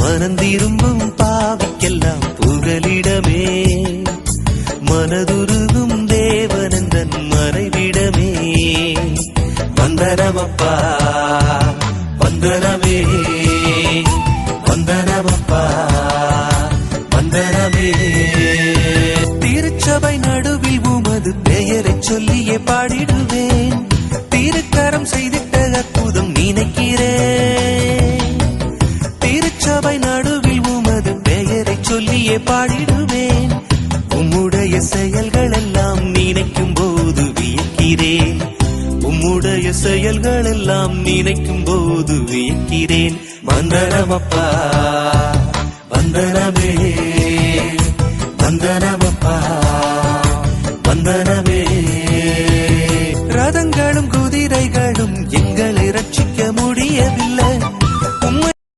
மனந்திரும்பும் பாவிக்கெல்லாம் புகலிடமே. மனதுருகும் தேவனந்தன் மறைவிடமே. வந்தனமப்பா வந்தனமே. வந்தனமப்பா வந்தனமே. திருச்சபை நடுவில் உமது பெயரை சொல்லியே பாடிடுவேன். திருக்கரம் செய்து பாடிடுவேன். உம்முடைய செயல்கள் எல்லாம் நினைக்கும் போது வியக்கிறேன். உம்முடைய செயல்கள் எல்லாம் நினைக்கும் போது வியக்கிறேன். வந்தனமப்பா வந்தனமே வந்தனமப்பா வந்தனமே. ரதங்களும் குதிரைகளும் எங்களை ரட்சிக்க முடியவில்லை.